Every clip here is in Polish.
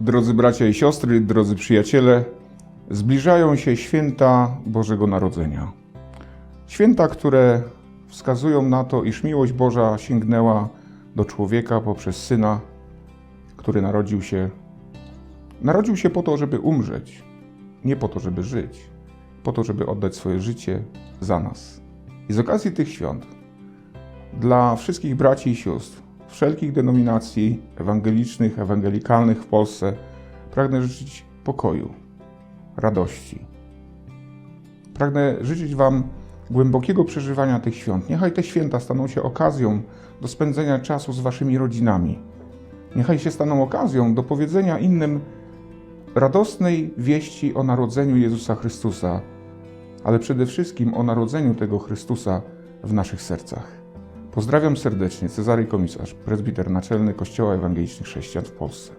Drodzy bracia i siostry, drodzy przyjaciele, zbliżają się święta Bożego Narodzenia. Święta, które wskazują na to, iż miłość Boża sięgnęła do człowieka poprzez syna, który narodził się. Narodził się po to, żeby umrzeć, nie po to, żeby żyć, po to, żeby oddać swoje życie za nas. I z okazji tych świąt dla wszystkich braci i sióstr, wszelkich denominacji ewangelicznych, ewangelikalnych w Polsce, pragnę życzyć pokoju, radości. Pragnę życzyć Wam głębokiego przeżywania tych świąt. Niechaj te święta staną się okazją do spędzenia czasu z Waszymi rodzinami. Niechaj się staną okazją do powiedzenia innym radosnej wieści o narodzeniu Jezusa Chrystusa, ale przede wszystkim o narodzeniu tego Chrystusa w naszych sercach. Pozdrawiam serdecznie, Cezary Komisarz, prezbiter naczelny Kościoła Ewangelicznych Chrześcijan w Polsce.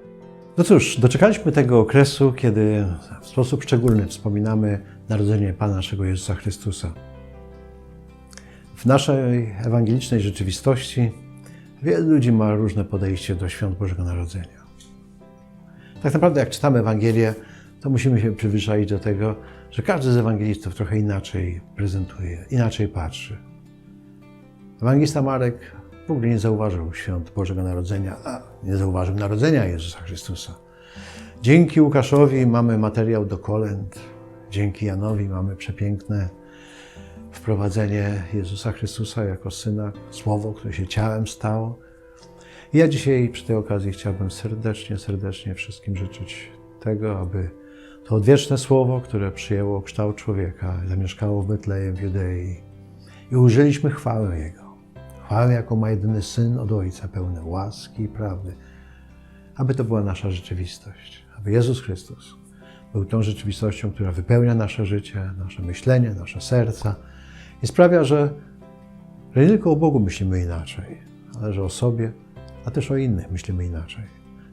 No cóż, doczekaliśmy tego okresu, kiedy w sposób szczególny wspominamy narodzenie Pana naszego Jezusa Chrystusa. W naszej ewangelicznej rzeczywistości wielu ludzi ma różne podejście do świąt Bożego Narodzenia. Tak naprawdę, jak czytamy Ewangelię, to musimy się przyzwyczaić do tego, że każdy z ewangelistów trochę inaczej prezentuje, inaczej patrzy. Ewangelista Marek w ogóle nie zauważył świąt Bożego Narodzenia, a nie zauważył narodzenia Jezusa Chrystusa. Dzięki Łukaszowi mamy materiał do kolęd, dzięki Janowi mamy przepiękne wprowadzenie Jezusa Chrystusa jako Syna, Słowo, które się ciałem stało. I ja dzisiaj przy tej okazji chciałbym serdecznie, serdecznie wszystkim życzyć tego, aby to odwieczne Słowo, które przyjęło kształt człowieka, zamieszkało w Betlejem w Judei i użyliśmy chwały Jego. Chwałę, jaką ma jedyny Syn od Ojca, pełne łaski i prawdy. Aby to była nasza rzeczywistość. Aby Jezus Chrystus był tą rzeczywistością, która wypełnia nasze życie, nasze myślenie, nasze serca i sprawia, że, że nie tylko o Bogu myślimy inaczej, ale że o sobie, a też o innych myślimy inaczej.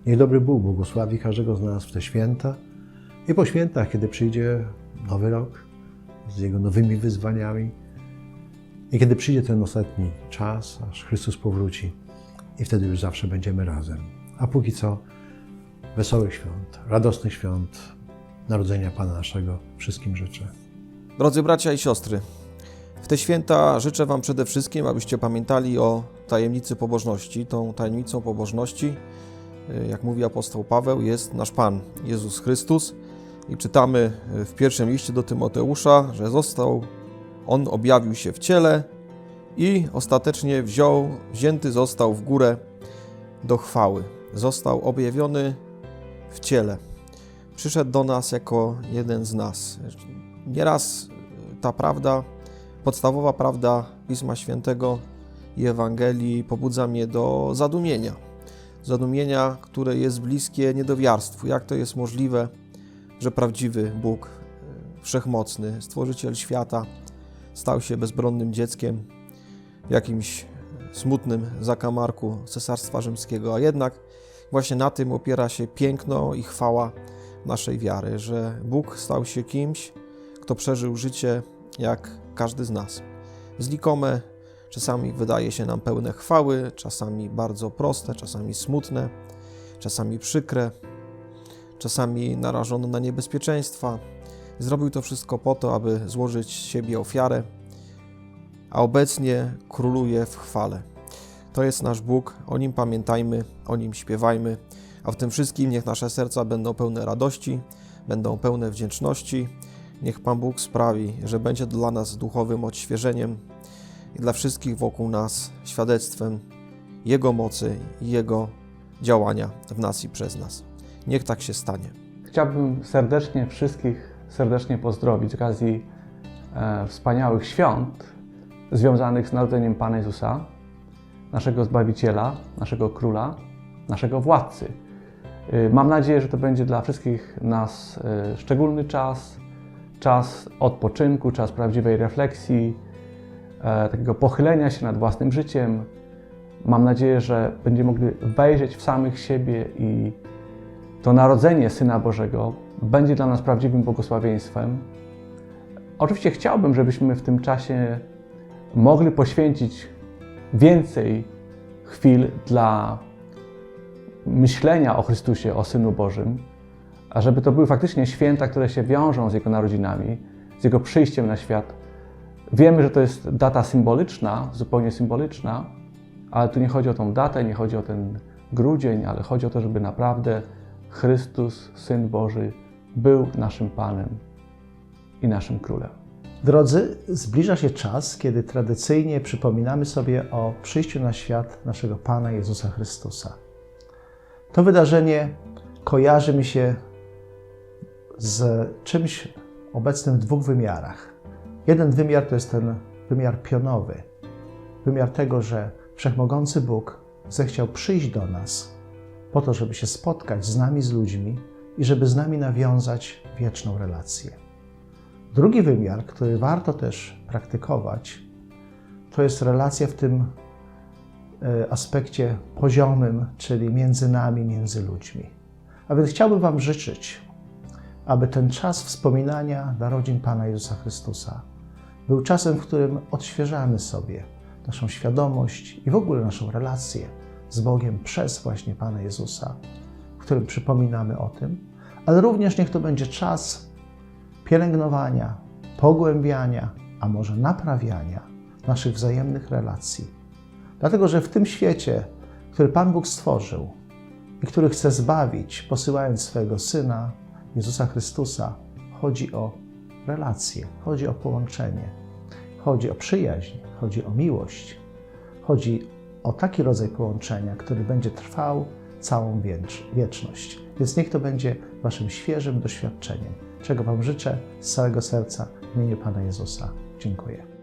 Niech dobry Bóg błogosławi każdego z nas w te święta i po świętach, kiedy przyjdzie nowy rok z jego nowymi wyzwaniami, i kiedy przyjdzie ten ostatni czas, aż Chrystus powróci, i wtedy już zawsze będziemy razem. A póki co, wesołych świąt, radosnych świąt, narodzenia Pana naszego wszystkim życzę. Drodzy bracia i siostry, w te święta życzę Wam przede wszystkim, abyście pamiętali o tajemnicy pobożności. Tą tajemnicą pobożności, y, jak mówi apostoł Paweł, jest nasz Pan Jezus Chrystus. I czytamy w pierwszym liście do Tymoteusza, że został on objawił się w ciele i ostatecznie wziął, wzięty został w górę do chwały. Został objawiony w ciele. Przyszedł do nas jako jeden z nas. Nieraz ta prawda, podstawowa prawda Pisma Świętego i Ewangelii pobudza mnie do zadumienia. Zadumienia, które jest bliskie niedowiarstwu. Jak to jest możliwe, że prawdziwy Bóg, wszechmocny, stworzyciel świata, stał się bezbronnym dzieckiem jakimś smutnym zakamarku Cesarstwa Rzymskiego, a jednak właśnie na tym opiera się piękno i chwała naszej wiary, że Bóg stał się kimś, kto przeżył życie jak każdy z nas. Zlikome, czasami wydaje się nam pełne chwały, czasami bardzo proste, czasami smutne, czasami przykre, czasami narażone na niebezpieczeństwa, Zrobił to wszystko po to, aby złożyć siebie ofiarę, a obecnie króluje w chwale. To jest nasz Bóg, o nim pamiętajmy, o nim śpiewajmy, a w tym wszystkim niech nasze serca będą pełne radości, będą pełne wdzięczności. Niech Pan Bóg sprawi, że będzie dla nas duchowym odświeżeniem i dla wszystkich wokół nas świadectwem Jego mocy i Jego działania w nas i przez nas. Niech tak się stanie. Chciałbym serdecznie wszystkich serdecznie pozdrowić z okazji e, wspaniałych świąt związanych z narodzeniem Pana Jezusa, naszego Zbawiciela, naszego Króla, naszego Władcy. E, mam nadzieję, że to będzie dla wszystkich nas e, szczególny czas, czas odpoczynku, czas prawdziwej refleksji, e, takiego pochylenia się nad własnym życiem. Mam nadzieję, że będziemy mogli wejrzeć w samych siebie i to narodzenie Syna Bożego będzie dla nas prawdziwym błogosławieństwem. Oczywiście chciałbym, żebyśmy w tym czasie mogli poświęcić więcej chwil dla myślenia o Chrystusie, o Synu Bożym, a żeby to były faktycznie święta, które się wiążą z Jego narodzinami, z Jego przyjściem na świat. Wiemy, że to jest data symboliczna, zupełnie symboliczna, ale tu nie chodzi o tą datę, nie chodzi o ten grudzień, ale chodzi o to, żeby naprawdę Chrystus, Syn Boży, był naszym Panem i naszym Królem. Drodzy, zbliża się czas, kiedy tradycyjnie przypominamy sobie o przyjściu na świat naszego Pana Jezusa Chrystusa. To wydarzenie kojarzy mi się z czymś obecnym w dwóch wymiarach. Jeden wymiar to jest ten wymiar pionowy, wymiar tego, że wszechmogący Bóg zechciał przyjść do nas po to, żeby się spotkać z nami, z ludźmi i żeby z nami nawiązać wieczną relację. Drugi wymiar, który warto też praktykować, to jest relacja w tym e, aspekcie poziomym, czyli między nami, między ludźmi. A więc chciałbym Wam życzyć, aby ten czas wspominania narodzin Pana Jezusa Chrystusa był czasem, w którym odświeżamy sobie naszą świadomość i w ogóle naszą relację z Bogiem przez właśnie Pana Jezusa, w którym przypominamy o tym, ale również niech to będzie czas pielęgnowania, pogłębiania, a może naprawiania naszych wzajemnych relacji. Dlatego, że w tym świecie, który Pan Bóg stworzył i który chce zbawić, posyłając swojego Syna, Jezusa Chrystusa, chodzi o relacje, chodzi o połączenie, chodzi o przyjaźń, chodzi o miłość, chodzi o taki rodzaj połączenia, który będzie trwał całą wiecz- wieczność. Więc niech to będzie Waszym świeżym doświadczeniem, czego Wam życzę z całego serca w imieniu Pana Jezusa. Dziękuję.